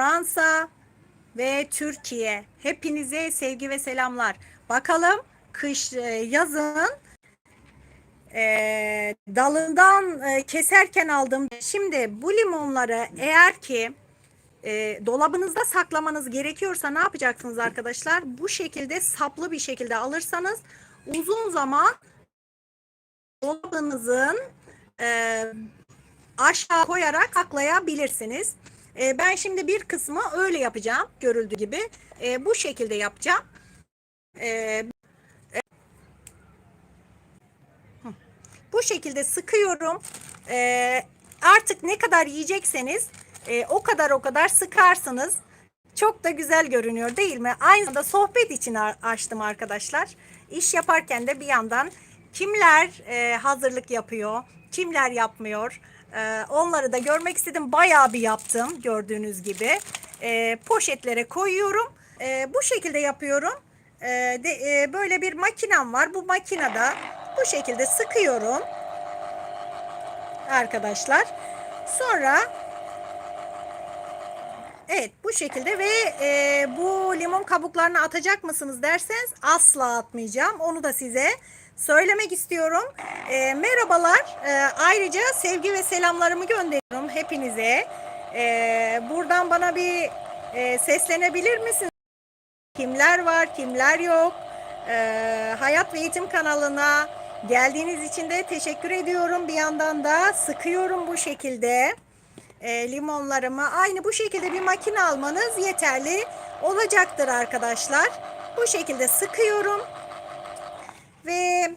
Fransa ve Türkiye. Hepinize sevgi ve selamlar. Bakalım kış e, yazın e, dalından e, keserken aldım. Şimdi bu limonları eğer ki e, dolabınızda saklamanız gerekiyorsa ne yapacaksınız arkadaşlar? Bu şekilde saplı bir şekilde alırsanız uzun zaman dolabınızın e, aşağı koyarak saklayabilirsiniz. E, ben şimdi bir kısmı öyle yapacağım. Görüldüğü gibi. E, bu şekilde yapacağım. E, bu şekilde sıkıyorum. E, artık ne kadar yiyecekseniz e, o kadar o kadar sıkarsınız. Çok da güzel görünüyor değil mi? Aynı zamanda sohbet için açtım arkadaşlar. İş yaparken de bir yandan kimler e, hazırlık yapıyor, kimler yapmıyor. E, onları da görmek istedim. Bayağı bir yaptım gördüğünüz gibi. E, poşetlere koyuyorum. E, bu şekilde yapıyorum. E, de, e, böyle bir makinem var. Bu makinede bu şekilde sıkıyorum. Arkadaşlar. Sonra Evet bu şekilde ve e, bu limon kabuklarını atacak mısınız derseniz asla atmayacağım. Onu da size söylemek istiyorum. E, merhabalar. E, ayrıca sevgi ve selamlarımı gönderiyorum hepinize. E, buradan bana bir e, seslenebilir misiniz? Kimler var, kimler yok? E, Hayat ve Eğitim kanalına geldiğiniz için de teşekkür ediyorum. Bir yandan da sıkıyorum bu şekilde e, limonlarımı aynı bu şekilde bir makine almanız yeterli olacaktır arkadaşlar. Bu şekilde sıkıyorum ve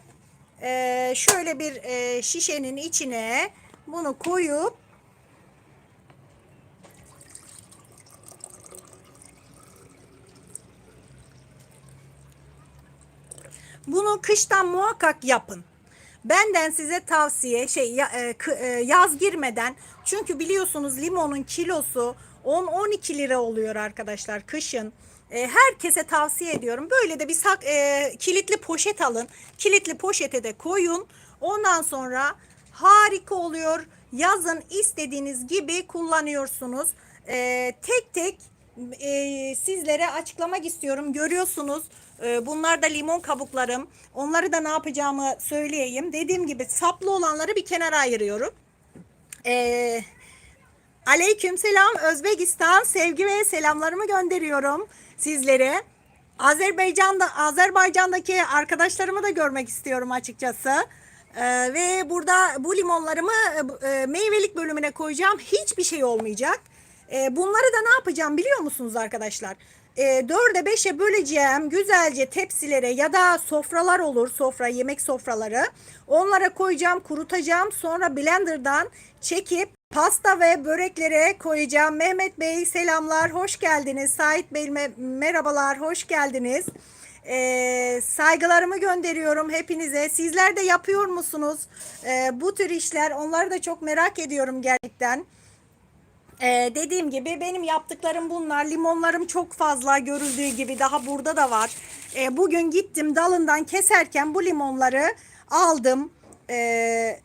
e, şöyle bir e, şişenin içine bunu koyup Bunu kıştan muhakkak yapın. Benden size tavsiye şey e, e, yaz girmeden çünkü biliyorsunuz limonun kilosu 10-12 lira oluyor arkadaşlar kışın. E, herkese tavsiye ediyorum. Böyle de bir sak, e, kilitli poşet alın. Kilitli poşete de koyun. Ondan sonra harika oluyor. Yazın istediğiniz gibi kullanıyorsunuz. E, tek tek e, sizlere açıklamak istiyorum. Görüyorsunuz e, bunlar da limon kabuklarım. Onları da ne yapacağımı söyleyeyim. Dediğim gibi saplı olanları bir kenara ayırıyorum. E, aleyküm selam Özbekistan. Sevgi ve selamlarımı gönderiyorum sizlere. Azerbaycan'da Azerbaycan'daki arkadaşlarımı da görmek istiyorum açıkçası. Ee, ve burada bu limonlarımı e, meyvelik bölümüne koyacağım. Hiçbir şey olmayacak. E, bunları da ne yapacağım biliyor musunuz arkadaşlar? E, 4'e 5'e böleceğim güzelce tepsilere ya da sofralar olur sofra yemek sofraları. Onlara koyacağım kurutacağım sonra blenderdan çekip pasta ve böreklere koyacağım. Mehmet Bey selamlar hoş geldiniz. Sait Bey me- merhabalar hoş geldiniz. E, saygılarımı gönderiyorum hepinize. Sizler de yapıyor musunuz e, bu tür işler? Onları da çok merak ediyorum gerçekten. Ee, dediğim gibi benim yaptıklarım bunlar. Limonlarım çok fazla görüldüğü gibi daha burada da var. Ee, bugün gittim dalından keserken bu limonları aldım. Ee,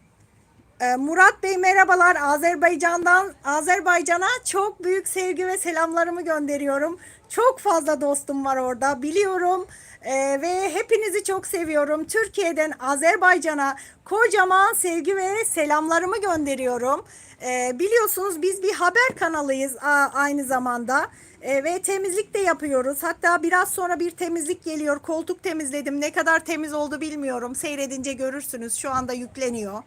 e, Murat Bey merhabalar Azerbaycan'dan Azerbaycan'a çok büyük sevgi ve selamlarımı gönderiyorum. Çok fazla dostum var orada biliyorum. Ee, ve hepinizi çok seviyorum. Türkiye'den Azerbaycan'a kocaman sevgi ve selamlarımı gönderiyorum. Ee, biliyorsunuz biz bir haber kanalıyız a- aynı zamanda. Ee, ve temizlik de yapıyoruz. Hatta biraz sonra bir temizlik geliyor. Koltuk temizledim. Ne kadar temiz oldu bilmiyorum. Seyredince görürsünüz. Şu anda yükleniyor.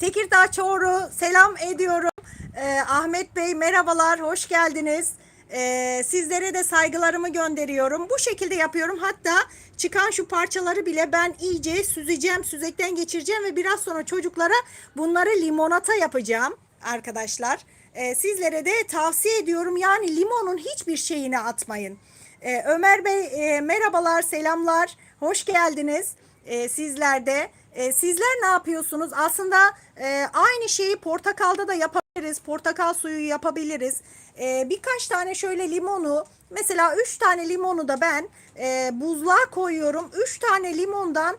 Tekirdağ Çoğru selam ediyorum. Ee, Ahmet Bey merhabalar. Hoş geldiniz. Ee, sizlere de saygılarımı gönderiyorum. Bu şekilde yapıyorum. Hatta çıkan şu parçaları bile ben iyice süzeceğim, süzekten geçireceğim ve biraz sonra çocuklara bunları limonata yapacağım arkadaşlar. Ee, sizlere de tavsiye ediyorum. Yani limonun hiçbir şeyini atmayın. Ee, Ömer Bey e, merhabalar, selamlar. Hoş geldiniz. Ee, sizler de. Ee, sizler ne yapıyorsunuz? Aslında e, aynı şeyi portakalda da yapabiliriz. Portakal suyu yapabiliriz. Ee, birkaç tane şöyle limonu mesela 3 tane limonu da ben e, buzluğa koyuyorum. 3 tane limondan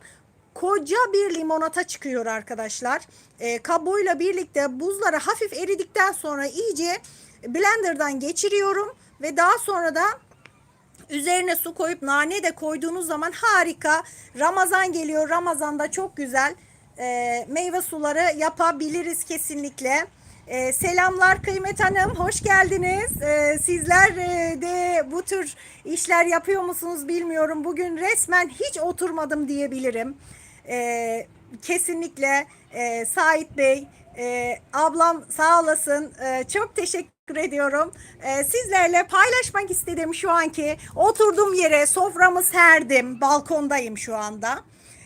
koca bir limonata çıkıyor arkadaşlar. E, kabuğuyla birlikte buzları hafif eridikten sonra iyice blenderdan geçiriyorum. ve daha sonra da Üzerine su koyup nane de koyduğunuz zaman harika. Ramazan geliyor. Ramazan'da çok güzel e, meyve suları yapabiliriz kesinlikle. E, selamlar Kıymet Hanım. Hoş geldiniz. E, sizler de bu tür işler yapıyor musunuz bilmiyorum. Bugün resmen hiç oturmadım diyebilirim. E, kesinlikle e, Sait Bey, e, ablam sağ olasın. E, çok teşekkür ediyorum. E, sizlerle paylaşmak istedim şu anki oturduğum yere soframı serdim. Balkondayım şu anda.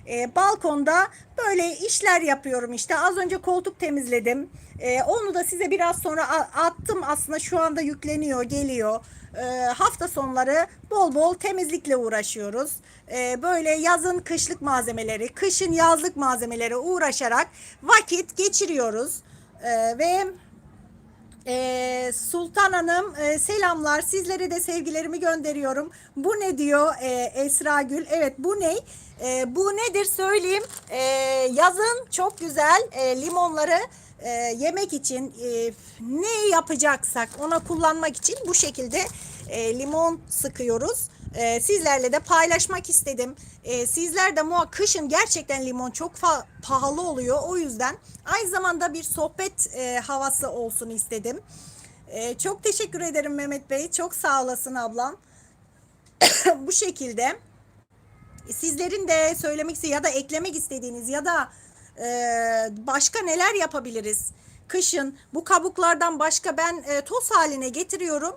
E, balkonda böyle işler yapıyorum işte. Az önce koltuk temizledim. E, onu da size biraz sonra attım. Aslında şu anda yükleniyor, geliyor. E, hafta sonları bol bol temizlikle uğraşıyoruz. E, böyle yazın kışlık malzemeleri, kışın yazlık malzemeleri uğraşarak vakit geçiriyoruz. E, ve ee, Sultan Hanım e, selamlar sizlere de sevgilerimi gönderiyorum. Bu ne diyor e, Esra Gül? Evet bu ne? E, bu nedir söyleyeyim. E, yazın çok güzel e, limonları e, yemek için e, ne yapacaksak ona kullanmak için bu şekilde e, limon sıkıyoruz. E, sizlerle de paylaşmak istedim. E, sizler de muhakkak kışın gerçekten limon çok pahalı oluyor. O yüzden aynı zamanda bir sohbet e, havası olsun istedim. E, çok teşekkür ederim Mehmet Bey. Çok sağ olasın ablam. bu şekilde sizlerin de söylemek ya da eklemek istediğiniz ya da e, başka neler yapabiliriz? Kışın bu kabuklardan başka ben e, toz haline getiriyorum.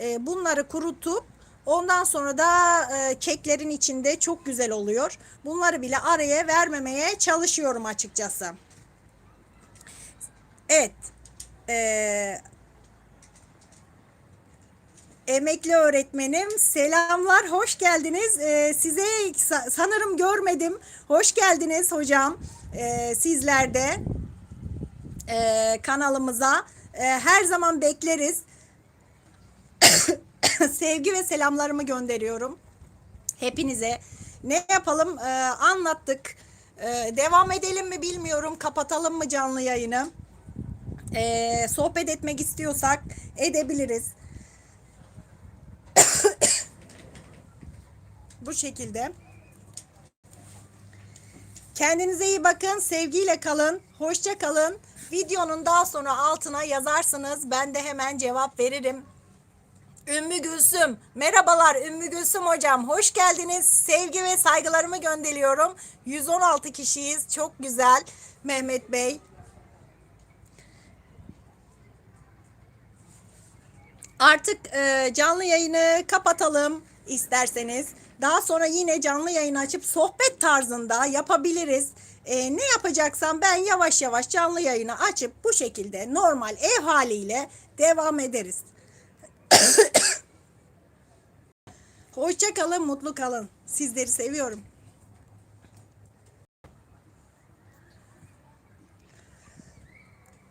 E, bunları kurutup ondan sonra da e, keklerin içinde çok güzel oluyor. Bunları bile araya vermemeye çalışıyorum açıkçası. Evet. E, Emekli öğretmenim selamlar hoş geldiniz Ee, size sa- sanırım görmedim hoş geldiniz hocam Ee, sizler de e, kanalımıza E, her zaman bekleriz sevgi ve selamlarımı gönderiyorum hepinize ne yapalım Ee, anlattık Ee, devam edelim mi bilmiyorum kapatalım mı canlı yayını Ee, sohbet etmek istiyorsak edebiliriz bu şekilde. Kendinize iyi bakın, sevgiyle kalın, hoşça kalın. Videonun daha sonra altına yazarsınız. Ben de hemen cevap veririm. Ümmü Gülsüm. Merhabalar Ümmü Gülsüm hocam. Hoş geldiniz. Sevgi ve saygılarımı gönderiyorum. 116 kişiyiz. Çok güzel. Mehmet Bey. Artık e, canlı yayını kapatalım isterseniz. Daha sonra yine canlı yayın açıp sohbet tarzında yapabiliriz. E, ne yapacaksam ben yavaş yavaş canlı yayını açıp bu şekilde normal ev haliyle devam ederiz. Hoşça kalın, mutlu kalın. Sizleri seviyorum.